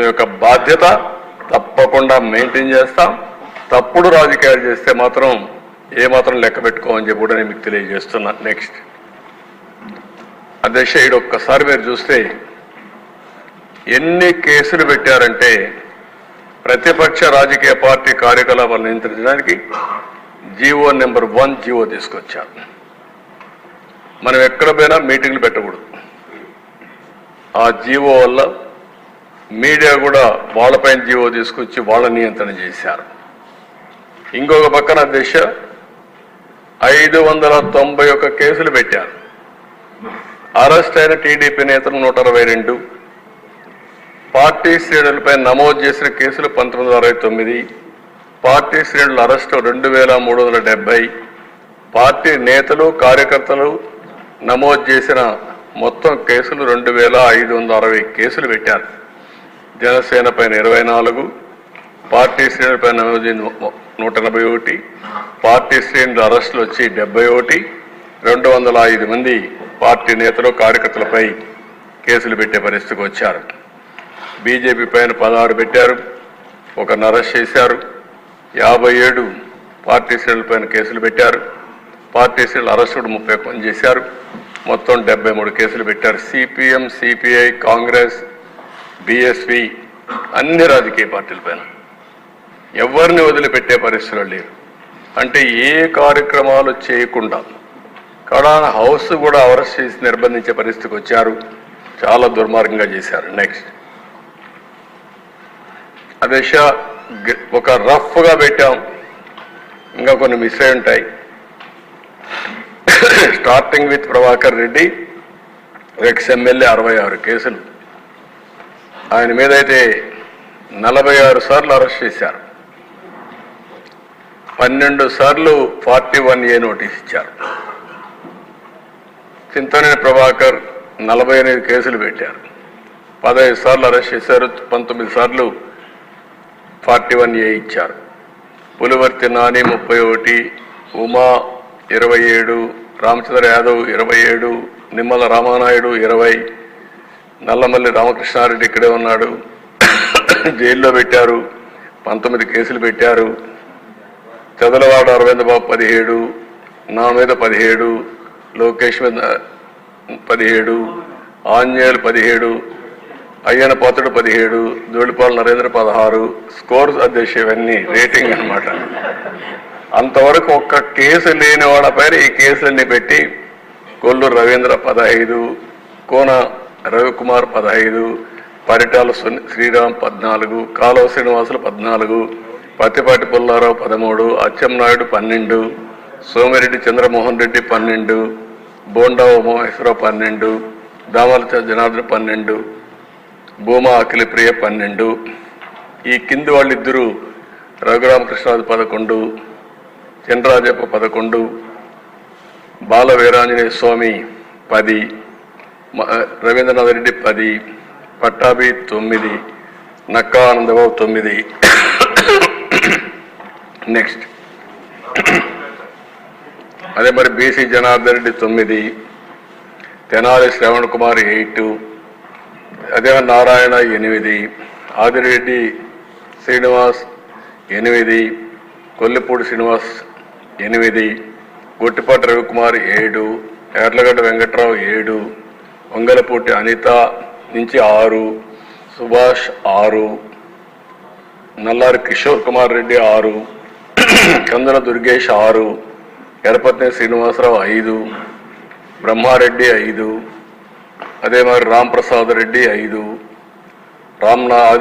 యొక్క బాధ్యత తప్పకుండా మెయింటైన్ చేస్తాం. తప్పుడు రాజకీయాలు చేస్తే మాత్రం ఏ మాత్రం లెక్క పెట్టుకోమని చెప్పి కూడా నేను మీకు తెలియజేస్తున్నా. నెక్స్ట్ అధ్యక్ష ఈడు ఒక్కసారి మీరు చూస్తే ఎన్ని కేసులు పెట్టారంటే ప్రతిపక్ష రాజకీయ పార్టీ కార్యకలాపాలు నియంత్రించడానికి జీవో నెంబర్ వన్ జీవో తీసుకొచ్చారు. మనం ఎక్కడ పోయినా మీటింగ్లు పెట్టకూడదు. ఆ జీవో వల్ల మీడియా కూడా వాళ్ళపైన జీవో తీసుకొచ్చి వాళ్ళ నియంత్రణ చేశారు. ఇంకొక పక్కన దిశ ఐదు వందల తొంభై ఒక్క కేసులు పెట్టారు. అరెస్ట్ అయిన టీడీపీ నేతలు నూట అరవై రెండు. పార్టీ శ్రేణులపై నమోదు చేసిన కేసులు పంతొమ్మిది వందల అరవై తొమ్మిది. పార్టీ శ్రేణుల అరెస్టు రెండు వేల మూడు వందల డెబ్బై. పార్టీ నేతలు కార్యకర్తలు నమోదు చేసిన మొత్తం కేసులు రెండు వేల ఐదు వందల అరవై కేసులు పెట్టారు. జనసేన పైన ఇరవై నాలుగు పార్టీ శ్రేణుల పైన నూట ఎనభై ఒకటి పార్టీ శ్రేణుల అరెస్టులు వచ్చి డెబ్బై ఒకటి రెండు వందల ఐదు మంది పార్టీ నేతలు కార్యకర్తలపై కేసులు పెట్టే పరిస్థితికి వచ్చారు. బీజేపీ పైన పదహారు పెట్టారు ఒక అరెస్ట్ చేశారు యాభై ఏడు పార్టీ శ్రేణుల పైన కేసులు పెట్టారు పార్టీ శ్రేణులు అరెస్టుడు ముప్పై పని చేశారు మొత్తం డెబ్బై మూడు కేసులు పెట్టారు. సిపిఎం సిపిఐ కాంగ్రెస్ బిఎస్పి అన్ని రాజకీయ పార్టీల పైన. ఎవరిని వదిలిపెట్టే పరిస్థితులు లేవు అంటే ఏ కార్యక్రమాలు చేయకుండా కడాన హౌస్ కూడా అరెస్ట్ చేసి నిర్బంధించే పరిస్థితికి వచ్చారు. చాలా దుర్మార్గంగా చేశారు. నెక్స్ట్ అదే షా- ఒక రఫ్గా పెట్టాం. ఇంకా కొన్ని మిస్ అయి ఉంటాయి. Starting with Prabhakar Reddy ex MLA అరవై ఆరు కేసులు. ఆయన మీద అయితే నలభై ఆరు సార్లు అరెస్ట్ చేశారు. పన్నెండు సార్లు ఫార్టీ వన్ ఏ నోటీస్ ఇచ్చారు. చింతనేని ప్రభాకర్ నలభై ఎనిమిది కేసులు పెట్టారు. పదహైదు సార్లు అరెస్ట్ చేశారు పంతొమ్మిది సార్లు ఫార్టీ వన్ ఏ ఇచ్చారు. పులివర్తి నాని ముప్పై ఒకటి ఉమా ఇరవై ఏడు రామచంద్ర యాదవ్ ఇరవై ఏడు నిమ్మల రామానాయుడు ఇరవై నల్లమల్లి రామకృష్ణారెడ్డి ఇక్కడే ఉన్నాడు. జైల్లో పెట్టారు. పంతొమ్మిది కేసులు పెట్టారు. చదలవాడ అరవింద బాబు పదిహేడు నా మీద పదిహేడు లోకేష్ మీద పదిహేడు ఆంజనేయులు పదిహేడు అయ్యన పోతడు పదిహేడు ధూళిపాల నరేంద్ర పదహారు స్కోర్స్ అధ్యక్ష ఇవన్నీ రేటింగ్ అన్నమాట. అంతవరకు ఒక్క కేసు లేని వాళ్ళ ఈ కేసులన్నీ పెట్టి కొల్లూరు రవీంద్ర పదహైదు కోన రవికుమార్ పదహైదు పరిటాల శ్రీరామ్ పద్నాలుగు కాలువ శ్రీనివాసులు పద్నాలుగు పత్తిపాటి పుల్లారావు పదమూడు అచ్చెంనాయుడు పన్నెండు సోమిరెడ్డి చంద్రమోహన్ రెడ్డి పన్నెండు బోండా ఉమహేశ్వరరావు పన్నెండు దామలచ జనార్దన్ పన్నెండు భూమా అఖిలప్రియ పన్నెండు. ఈ కింది వాళ్ళిద్దరూ రఘురామకృష్ణరాజు పదకొండు చినరాజప్ప పదకొండు బాల వీరాంజనేయ స్వామి పది రవీంద్రనాథ్ రెడ్డి పది పట్టాభి తొమ్మిది నక్కా ఆనందబాబు తొమ్మిది. నెక్స్ట్ అదే మరి బీసీ జనార్దన్ రెడ్డి తొమ్మిది తెనాలి శ్రవణ్ కుమార్ ఎయిట్ అదే నారాయణ ఎనిమిది ఆదిరెడ్డి శ్రీనివాస్ ఎనిమిది కొల్లిపూడి శ్రీనివాస్ ఎనిమిది గొట్టిపాటి రవికుమార్ ఏడు ఎర్లగడ్డ వెంకట్రావు ఏడు వంగలపూటి అనిత నుంచి ఆరు సుభాష్ ఆరు నల్లారి కిషోర్ కుమార్ రెడ్డి ఆరు కందన దుర్గేష్ ఆరు ఎరపత్ని శ్రీనివాసరావు ఐదు బ్రహ్మారెడ్డి ఐదు అదే మరి రామ్ ప్రసాద్ రెడ్డి ఐదు రామ్నా ఆదినాథ్